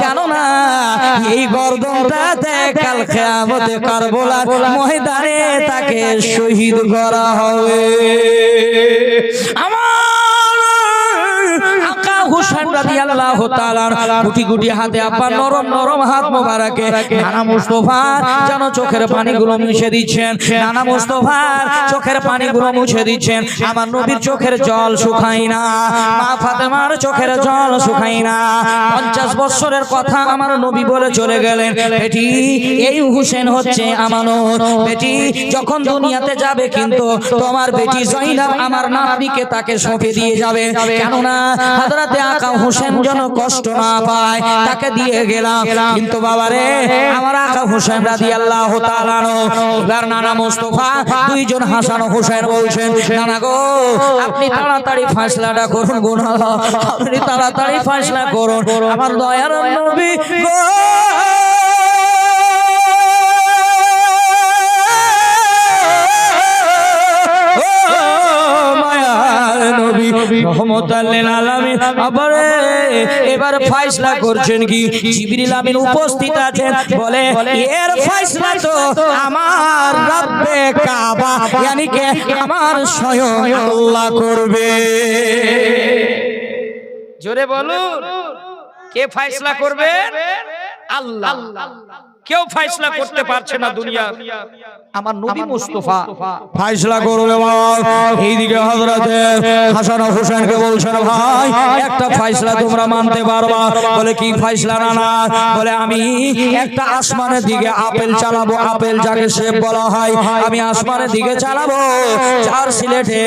কেননা এই গর্দনটাতে কাল খেয়ামতে কারবলার ময়দানে তাকে শহীদ করা হবে। হুসেন রাদিয়াল্লাহু তাআলার গুটি গুটি হাতে আব্বা নরম নরম হাত মোবারকে নানা মুস্তফা যেন চোখের পানিগুলো মুছে দিচ্ছেন। নানা মুস্তফা চোখের পানিগুলো মুছে দিচ্ছেন। আমার নবীর চোখের জল শুকাই না। মা ফাতেমার চোখের জল শুকাই না। পঞ্চাশ বছরের কথা আমার নবী বলে চলে গেলেন। বেটি, এই হুসেন হচ্ছে আমানত। বেটি, যখন দুনিয়াতে যাবে কিন্তু তোমার বেটি জয়নাব আমার নাতনিকে তাকে সঁপে দিয়ে যাবে। কেননা হাজরাতে আকা হোসেন যেন কষ্ট না পায় তাকে দিয়ে গেলাম। কিন্তু বাবা রে আমার আকা হোসেন রাজি আল্লাহ এবার নানা মোস্তফা দুইজন হাসান হোসেন বলছেন নানা গো আপনি তাড়াতাড়ি ফাঁসলাটা করুন গো না আপনি তাড়াতাড়ি ফাঁসলা করুন। আমার দয়ার নবী গো। এবার ফয়সালা করছেন কি? জিবরিল আমিন উপস্থিত আছেন। বলে, এর তো আমার রব্বে কাবা। ইয়ানি কে আমার স্বয়ং আল্লাহ করবে। জোরে বলুন, কে ফয়সলা করবে? আল্লাহ। কেউ ফয়সলা করতে পারছে না দুনিয়া আমার নবী মুস্তাফা। ফাইসলা করবে এইদিকে হযরতে হাসান হোসেনকে বলছেন ভাই একটা ফাইসলা তোমরা মানতে পারবা? বলে কি ফাইসলা না না? বলে আমি একটা আসমানের দিকে আপেল চালাবো আপেল যাকে শেপ বলা হয় আমি আসমানের দিকে চালাবো। চার সিলেটে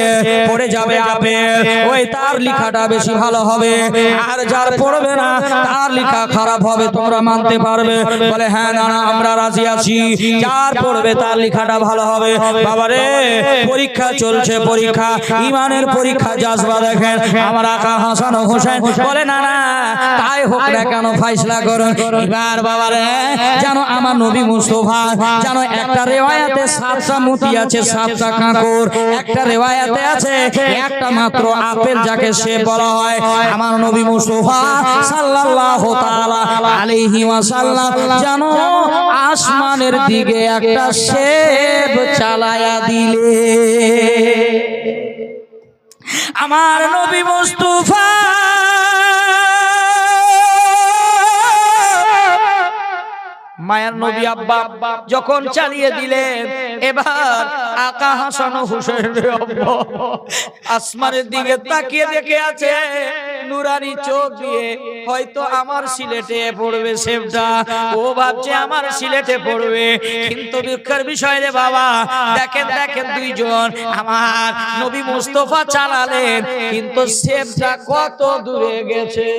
পড়ে যাবে আপেল ওই তার লেখাটা বেশি ভালো হবে। আর যার পড়বে না তার লেখা খারাপ হবে তোমরা মানতে পারবে। বলে হ্যাঁ না না আমরা রাজি আছি। যার পড়বে তার লেখাটা ভালো হবে। বাবারে পরীক্ষা চলছে পরীক্ষা। ইমানের পরীক্ষা জাজবা দেখেন। আমার আকা হাসান হোসেন বলে না না তাই হোক না কেন ফাইসলা করুন। এবার বাবারে জানো আমার নবী মুস্তফা জানো একটা রেওয়ায়াতে সাতটা মুতি আছে সাতটা কাঁকর। একটা রেওয়ায়াতে আছে একটা মাত্র আপেল যাকে সে বলা হয়। আমার নবী মুস্তফা সাল্লাল্লাহু তাআলা আলাইহি ওয়াসাল্লাম জানো আসমানের দিকে একটা শেব চালায়া দিলে। আমার নবী মুস্তফা মায়ের নবী আব্বা যখন চালিয়ে দিলেন, এবার আকা হাসান হুসেন আসমানের দিকে তাকিয়ে দেখে আছে। নুরানি চোখ দিয়ে হয়তো আমার সিলেটে পড়বে সেবটা ও ভাবছে আমার সিলেটে পড়বে। কিন্তু দুঃখের বিষয় রে বাবা, দেখেন দেখেন দুইজন আমার নবী মুস্তফা চালালেন, কিন্তু সেবটা কত দূরে গেছে।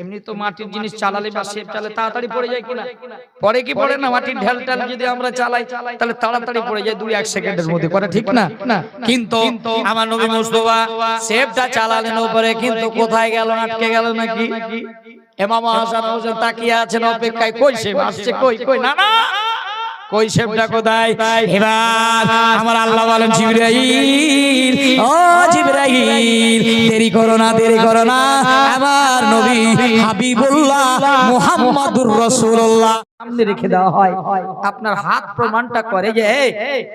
এমনি তো মাটির জিনিস চালালে বা সেপ চালে তাড়াতাড়ি পড়ে যায় কিনা? পরে কি পড়ে না? মাটির ঢেল ঢাল যদি আমরা চালাই তাহলে তাড়াতাড়ি পড়ে যায় দুই এক সেকেন্ডের মধ্যে। পরে ঠিক না? কিন্তু আমার নবী মুস্তফা সেপটা চালালেন উপরে কিন্তু কোথায় গেল আটকে গেল নাকি? এমাম হাসান হোসেন তাকিয়ে আছেন অপেক্ষায় কই শেপ আসছে কই কই? না না কই শেপটা কোথায় এবার আমার আল্লাহ বলেন জিবরাইল ও জিবরাইল দেরি করো না দেরি করো না আমার নবী হাবিবুল্লাহ মুহাম্মাদুর রাসূলুল্লাহ সামনে রেখে দেওয়া হয়। আপনার হাত প্রমাণটা করে যে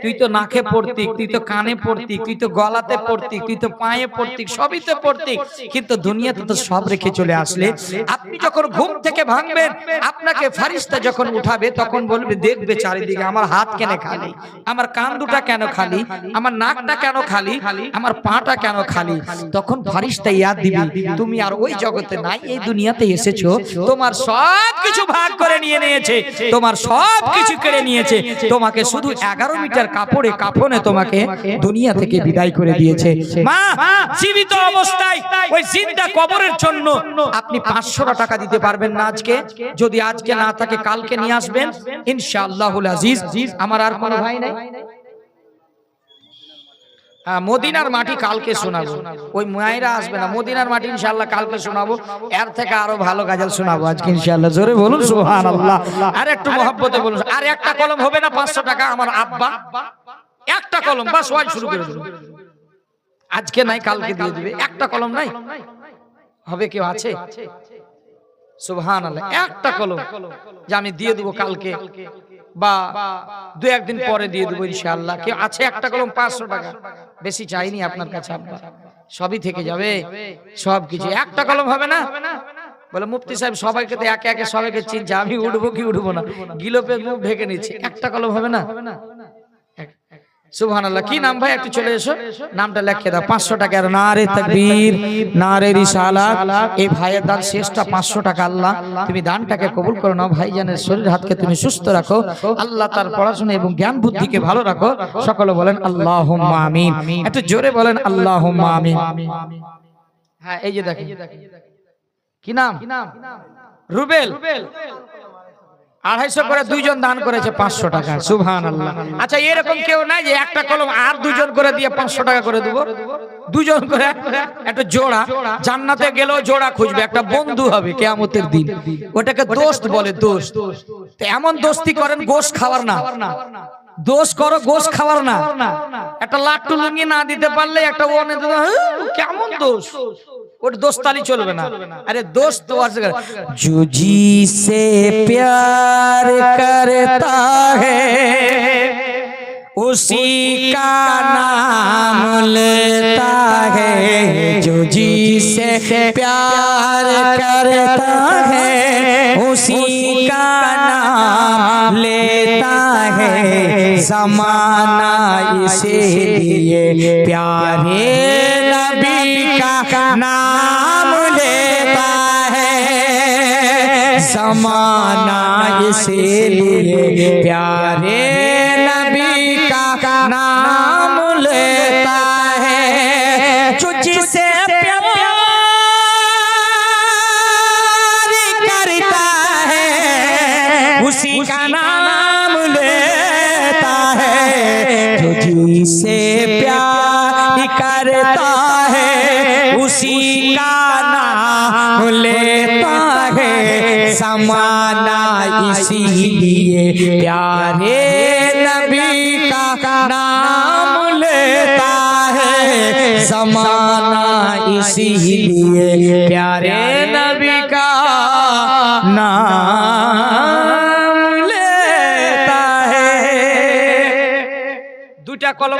তুই তো নাকে পড়তিক তুই তো কানে পড়তিক তুই তো গলাতে পড়তিক তুই তো পায়ে পড়তিক সবই তো পড়তিক। কিন্তু দুনিয়াতে তো সব রেখে চলে আসলে। আপনি যখন ঘুম থেকে ভাঙবেন আপনাকে ফারিস্তা যখন উঠাবে তখন বলবে দেখবে চারিদিকে আমার হাত কেন খালি? আমার কান দুটা কেন খালি? আমার নাকটা কেন খালি? আমার পাটা কেন খালি? তখন ফারিস্তা ইয়াদ দিবি। তুমি আর ওই জগতে নাই এই দুনিয়াতে এসেছ তোমার সব কিছু ভাগ করে নিয়ে নিয়েছে তোমার সব কিছু কেড়ে নিয়েছে। তোমাকে শুধু এগারো মিটার কাপড়ে কাফনে তোমাকে দুনিয়া থেকে বিদায় করে দিয়েছে। মা জীবিত অবস্থায় ওই জিন্দা কবরের জন্য আপনি পাঁচশো টাকা দিতে পারবেন না আজকে। যদি আজকে না থাকে কালকে নিয়ে আসবেন ইনশাআল্লাহুল আজিজ। আমার আর কোনো ভাই নাই। হ্যাঁ, মদিনার মাটি কালকে শোনাবো। ওই মায়েরা আসবে না মদিনার মাটি ইনশাল্লাহ কালকে শোনাবো। এর থেকে আরও ভালো গাজাল শোনাবো আজকে ইনশাআল্লাহ। জোরে বলুন সুবহানাল্লাহ। আর একটু মহব্বতে বলুন। আর একটা কলম হবে না পাঁচশো টাকা আমার আব্বা? একটা কলম বা সবাই শুরু করে দেবো। আজকে নাই কালকে দিয়ে দিবে। একটা কলম নাই? হবে কেউ আছে? সুবহান একটা কলম যে আমি দিয়ে দেবো কালকে। বা দু একদিন পরে দিয়ে দেবো ইনশাআল্লাহ। কেউ আছে একটা কলম পাঁচশো টাকা? বেশি চাইনি আপনার কাছে আব্বা। সবই থেকে যাবে? সব কিছু। একটা কলম হবে না? বলে, মুফতি সাহেব, সবাইকে তো একে একে সবাইকে চিনছে। আমি উঠবো কি উঠবো না? গিলোপে মুখ ঢেকে নিচ্ছে। একটা কলম হবে না? সুবহানাল্লাহ, কি নাম ভাই? একটু চলে এসো। নামটা লিখে দাও, পাঁচশো টাকা আর নারে তাকবীর, নারে রিসালাত। এই ভাইয়ের দান শেষটা পাঁচশো টাকা, আল্লাহ। তুমি দানটাকে কবুল করো না ভাইজানের শরীর হাতকে তুমি সুস্থ রাখো। আল্লাহ তার পড়াশোনা এবং জ্ঞান বুদ্ধিকে ভালো রাখো। সকলে বলেন আল্লাহ আমিন। একটু জোরে বলেন আল্লাহ আমিন। হ্যাঁ এই যে দেখেন। কি নাম? রুবেল। আড়াইশো করে দুইজন দান করেছে পাঁচশো টাকা সুভান আল্লাহ আচ্ছা এরকম কেউ নাই যে একটা কলম আর দুজন করে দিয়ে পাঁচশো টাকা করে দেবো? দুজন করে একটা জোড়া জান্নাতে গেলেও জোড়া খুঁজবে একটা বন্ধু হবে কেয়ামতের দিন। ওটাকে দোস্ত বলে দোস্ত। এমন দোস্তি করেন গোশ খাওয়ার না। দোষ করো গোস খাওয়ার না। একটা লাট্টু লুঙ্গি না দিতে পারলে একটা ওনে হ্যাঁ, কেমন দোষ? ওর দোষ তালি চলবে না। আরে দোষ তো আছে জুজি সে প্যার করতা হ্যাঁ उसी का नाम लेता है जो जी से प्यार करता है उसी का नाम लेता है। जमाना इसीलिए प्यारे नबी का नाम लेता है। जमाना इसीलिए प्यारे उसी का नाम लेता है जो जिसे प्यार करता है उसी का नाम लेता है। समाना इसीलिए प्यारे नबी का नाम लेता है। समाना इसीलिए प्यारे नबी का नाम কলম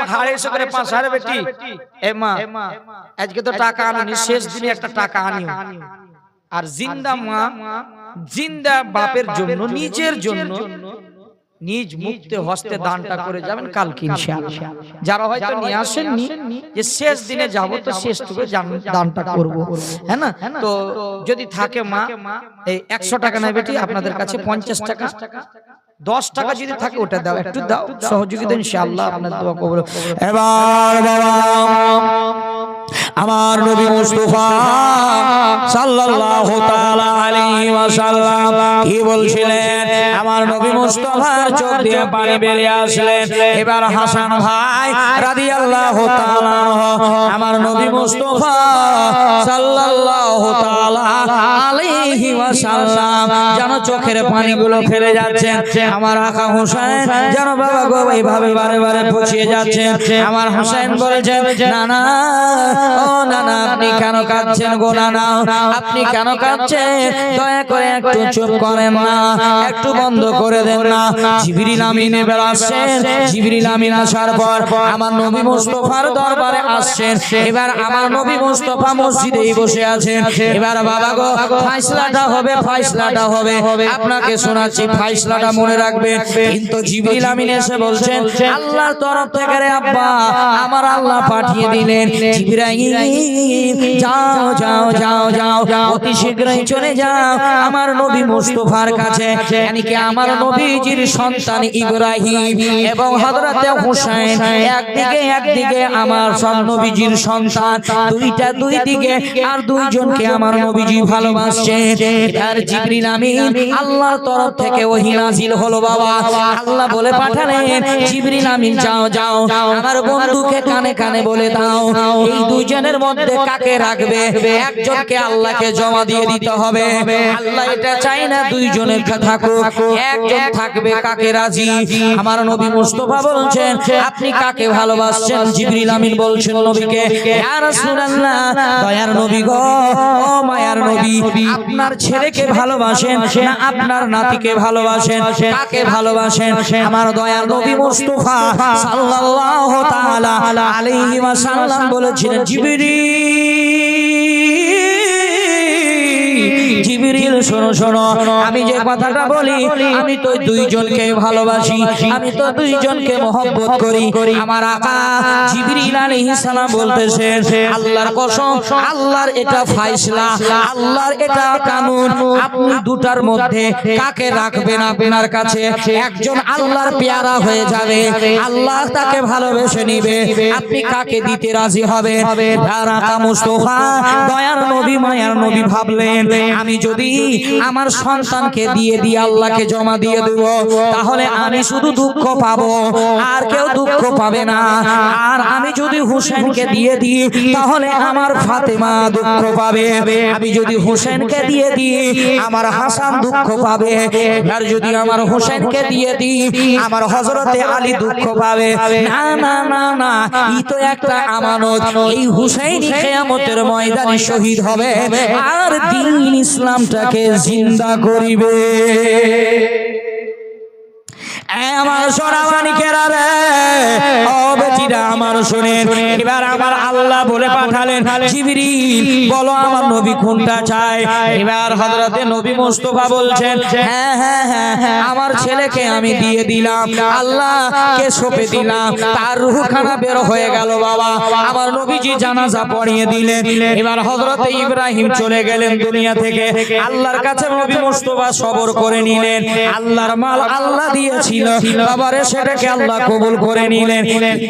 করে পাঁচ হাজার বেটি। এ মা আজকে তো টাকা আনি শেষ দিনে একটা টাকা আনিও আর জিন্দা মা জিন্দা বাপের জন্য নিজের জন্য নিজ মুক্তে হস্তে দানটা করে যাবেন কালকে ইনশাআল্লাহ। যারা হয়তো নিয়ে আসেননি যে শেষ দিনে যাব তো শেষ টুকু দানটা করব। হ্যাঁ না? তো যদি থাকে মা এই একশো টাকা নেয় বেটি আপনাদের কাছে পঞ্চাশ টাকা। দশ টাকা যদি থাকে ওটা দাও একটু দাও সহযোগিতা ইনশাআল্লাহ আপনার দোয়া কবুল এবার বাবা আমার নবী মুস্তাফা সাল্লাল্লাহু তাআলা আলাইহি ওয়াসাল্লাম কি বলছিলেন? আমার নবী মুস্তাফার চোখ দিয়ে পানি বেরিয়ে আসলেন এবার হাসান ভাই রাদিয়াল্লাহু তাআলা আমার নবী মুস্তাফা সাল্লাল্লাহু যেন চোখের পানিগুলো ফেলে যাচ্ছেন আমার আকা হোসেন যেন বাবা গো এইভাবে বারে বারে পচিয়ে যাচ্ছেন আমার হোসেন বলেছেন না না ও না না আপনি কেন কাঁদছেন গো না না আপনি কেন কাঁদছেন? দয়া করে একটু চুপ করেন না, একটু বন্ধ করে দেন না। জিবরিল আমিন এবার আসছেন। জিবরিল আমিন আসার পর আমার নবী মুস্তাফার দরবারে আসছেন। এবার আমার নবী মুস্তাফা মসজিদেই বসে আছেন। এবার বাবা গো, ফাইসলাটা হবে, ফাইসলাটা হবে। আপনাকে শোনাচ্ছি, ফাইসলাটা মনে রাখবেন কিন্তু জিবরিল আমিন এসে বলছেন, আল্লাহর তরফ থেকে রে আব্বা, আমার আল্লাহ পাঠিয়ে দিলেন। জিবরাইল, যাও যাও যাও যাও, অতি শীঘ্রই চলে যাও। আমার নবী মুস্তাফার কাছে yani কি আমার নবীজির সন্তান ইব্রাহিম এবং হযরতে হুসাইন, একদিকে একদিকে আমার সন নবীজির সন্তান, দুইটা দুই দিকে, আর দুইজনকে আমার নবীজি ভালোবাসছে আর জিবরিল আমিন আল্লাহর তরফ থেকে ওহী নাজিল হলো বাবা। আল্লাহ বলে পাঠালেন, জিবরিল আমিন, যাও যাও। আমার বন্ধুকে কানে কানে বলে দাও। এই দুইজনের মধ্যে কাকে রাখবে? একজনকে আল্লাহকে জমা দিয়ে দিতে হবে। আল্লাহ এটা চাই না দুইজনের থাকুক। একজন থাকবে কাকে রাজি? আমার নবী মুস্তফা বলছেন, আপনি কাকে ভালোবাসছেন? জিবরিল আমিন বলছেন নবীকে, ইয়া রাসূলুল্লাহ, দয়ার নবী গো, ও মায়ার নবী, আপনার ছেলে ছেলেকে ভালোবাসেন না আপনার নাতিকে ভালোবাসেন কাকে ভালোবাসেন? আমার দয়াল নবী মুস্তাফা সাল্লাল্লাহু তাআলা আলাইহি ওয়াসাল্লাম বলেছিলেন জিবরিল জিবরিল শোনো শোনো আমি যে কথাটা বলি আমি তো দুইজনকে ভালোবাসি আমি তো দুইজনকে মহব্বত করি। আমার আকা জিবরিল আলাইহিস সালাম বলতেছেন আল্লাহর কসম আল্লাহর এটা ফাইসলা আল্লাহর এটা কানুন আপনি দুটার মধ্যে কাকে রাখবেন আপনার কাছে? একজন আল্লাহর পেয়ারা হয়ে যাবে আল্লাহ তাকে ভালোবেসে নিবে আপনি কাকে দিতে রাজি হবে যার দয়ার নবী মায়ার নবী ভাবলেন আমি যদি আমার সন্তানকে দিয়ে দিয়ে আল্লাহকে জমা দিয়ে দেব, তাহলে আমি শুধু দুঃখ পাবো, আর কেউ দুঃখ পাবে না। আর আমি যদি হুসেনকে দিয়ে দিই, তাহলে আমার ফাতেমা দুঃখ পাবে। আমি যদি হুসেনকে দিয়ে দিই, আমার হাসান দুঃখ পাবে। আর যদি আমার হুসেনকে দিয়ে দিই, আমার হজরতে আলী দুঃখ পাবে। না না না না, ই তো একটা আমানত। এই হুসাইনি কিয়ামতের ময়দানে শহীদ হবে। আর দিন ইসলামটাকে জিন্দা করিবে। আমার সোনামানিকেরা রে? ও বেটিরা আমার শুনেন। এবার আমার আল্লাহ বলে পাঠালেন জিবরিল বলো আমার নবী কোনটা চাই এবার হযরতে নবী মুস্তাফা বলছেন হ্যাঁ হ্যাঁ হ্যাঁ আমার ছেলেকে আমি দিয়ে দিলাম। আল্লাহ কে সপে দিলাম। তার রূহখানা বের হয়ে গেল বাবা। আমার নবীজি জানাজা পড়িয়ে দিলেন। এবার হযরতে ইব্রাহিম চলে গেলেন দুনিয়া থেকে। আল্লাহর কাছে নবী মুস্তাফা সবর করে নিলেন। আল্লাহর মাল আল্লাহ দিয়েছিল বাবারে, সেটাকে আল্লাহ কবুল করে নিলেন।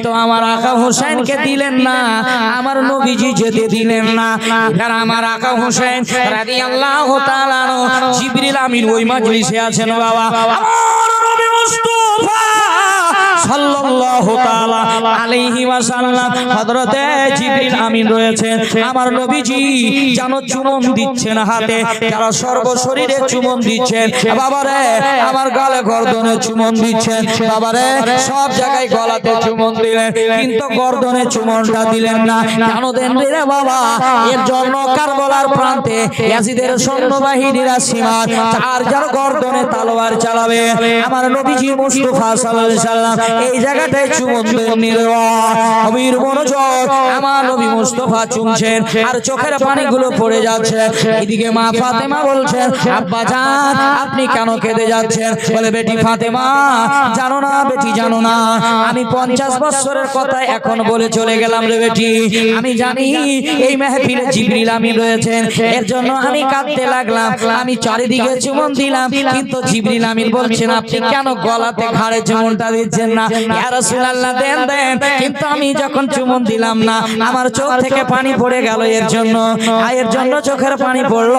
তো আমার আকা হোসেনকে দিলেন না। আমার নবীজি যেতে দিলেন না। আর আমার আকা হোসেন রাদিয়াল্লাহু তাআলা জিবরিল আমিন ওই মাজলিসে আছেন বাবা। সাল্লাল্লাহু গর্দনে চুমন দিচ্ছেন। বাবারে, সব জায়গায় গলাতে চুমন দিলেন, কিন্তু গর্দনে চুমনটা দিলেন না। কেন দেন রে বাবা? এর জন্য কারবালার প্রান্তে ইয়াজিদের সৈন্যবাহিনীরা সীমা আর যার গর্দনে তালোয়ার চালাবে। আমার নবীজি মুস্তাফা সাল্লাল্লাহু আলাইহি সাল্লাম এই জায়গাটায় চুমন দেননি অবির মনোযোগ আমার নবী মুস্তাফা চুমছেন। আর চোখের পানিগুলো পড়ে যাচ্ছে। এদিকে মা ফাতেমা বলছেন আব্বা জান আপনি কেন কেঁদে যাচ্ছেন? বলে বেটি ফাতেমা জানো না বেটি জানো না। আমি পঞ্চাশ বছরের কথা এখন বলে চলে গেলাম রে বেটি। আমি জানি এই মেহফিলে জিবরিল আমি রয়েছেন। এর জন্য আমি কাঁদতে লাগলাম। আমি চারিদিকে চুমন দিলাম। কিন্তু জিবরিল আমির বলছেন আপনি কেন গলাতে ঘাড়ে চুমনটা দিচ্ছেন না ইয়া রাসূলুল্লাহ দেন দেন। কিন্তু আমি যখন চুমুন দিলাম না আমার চোখ থেকে পানি পড়ে গেল এর জন্য। আয়ের এর জন্য চোখের পানি পড়ল।